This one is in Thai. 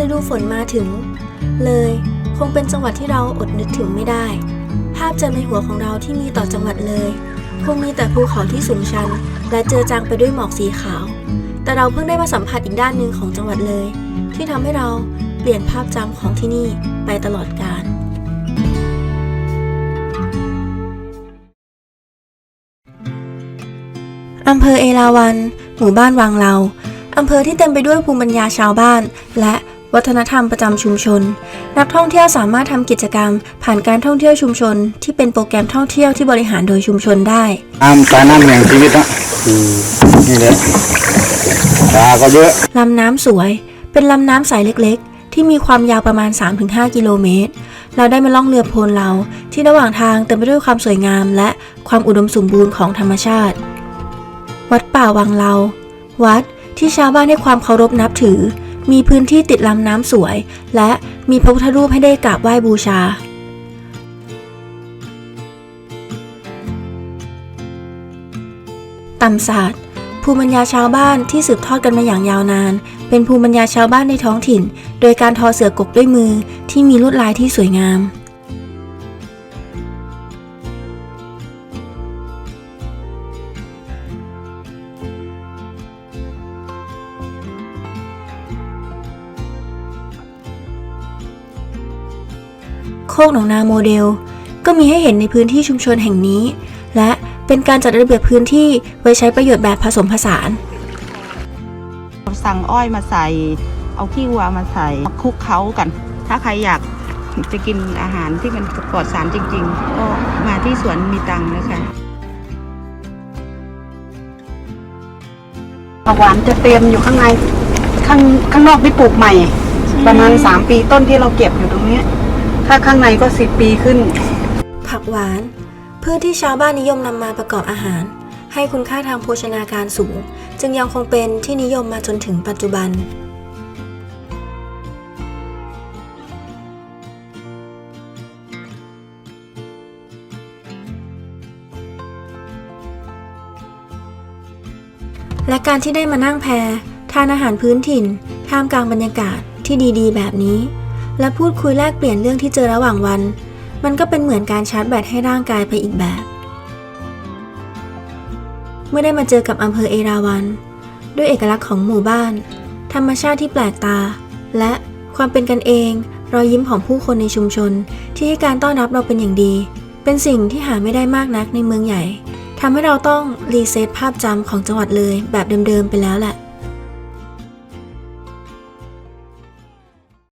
ฤดูฝนมาถึง เลยคงเป็นจังหวัดที่เราอดนึกถึงไม่ได้ ภาพจำในหัวของเราที่มีต่อจังหวัดเลย คงมีแต่ภูเขาที่สูงชัน และเจือจางไปด้วยหมอกสีขาว แต่เราเพิ่งได้มาสัมผัสอีกด้านหนึ่งของจังหวัดเลย ที่ทำให้เราเปลี่ยนภาพจำของที่นี่ไปตลอดกาลอำเภอเอราวัณหมู่บ้านวังเรา อำเภอที่เต็มไปด้วยภูมิปัญญาชาวบ้าน และ วัฒนธรรมประจำชุมชน นักท่องเที่ยวสามารถทำกิจกรรม ผ่านการท่องเที่ยวชุมชน ที่เป็นโปรแกรมท่องเที่ยวที่บริหารโดยชุมชนได้น้ำสายน้ำแห่งชีวิตนะนี่แหละปลาก็เยอะลำน้ำสวย เป็นลำน้ำใสเล็กๆ ที่มีความยาวประมาณ 3-5 กิโลเมตร เราได้มาล่องเรือโพลเรา ที่ระหว่างทางเต็มไปด้วยความสวยงาม และความอุดมสมบูรณ์ของธรรมชาติ วัดป่าวังเรา วัดที่ชาวบ้านให้ความเคารพนับถือ มีพื้นที่ติดลำน้ำสวย และมีพระพุทธรูปให้ได้กราบไหว้บูชา ตำศาสตร์ภูมิปัญญาชาวบ้านที่สืบทอดกันมาอย่างยาวนาน เป็นภูมิปัญญาชาวบ้านในท้องถิ่น โดยการทอเสือกกด้วยมือที่มีลวดลายที่สวยงาม โคกหนองนาโมเดล ก็มีให้เห็นในพื้นที่ชุมชนแห่งนี้ และเป็นการจัดระเบียบพื้นที่ไว้ใช้ประโยชน์แบบผสมผสานสั่งอ้อยมาใส่ เอาขี้วัวมาใส่มาคลุกเคล้ากัน ถ้าใครอยากจะกินอาหารที่มันปลอดสารจริง ๆ ก็มาที่สวนมีตังค์นะคะผักหวานจะเตรียมอยู่ข้างใน ข้างข้างนอกที่ปลูกใหม่ ประมาณ 3 ปีต้นที่เราเก็บอยู่ตรงเนี้ย ถ้าข้างในก็ 10 ปีขึ้น ผักหวาน พืชที่ชาวบ้านนิยมนำมาประกอบอาหาร ให้คุณค่าทางโภชนาการสูง จึงยังคงเป็นที่นิยมมาจนถึงปัจจุบันและการที่ได้มานั่งแพรทานอาหารพื้นถิ่น ท่ามกลางบรรยากาศที่ดีๆ แบบนี้ และพูดคุยแลกเปลี่ยนเรื่องที่เจอระหว่างวัน มันก็เป็นเหมือนการชาร์จแบตให้ร่างกายไปอีกแบบ เมื่อได้มาเจอกับอำเภอเอราวัณด้วยเอกลักษณ์ของหมู่บ้าน ธรรมชาติที่แปลกตา และความเป็นกันเอง รอยยิ้มของผู้คนในชุมชน ที่ให้การต้อนรับเราเป็นอย่างดี เป็นสิ่งที่หาไม่ได้มากนักในเมืองใหญ่ทำให้เราต้องรีเซ็ตภาพจำของจังหวัดเลยแบบเดิมๆไปแล้วแหละ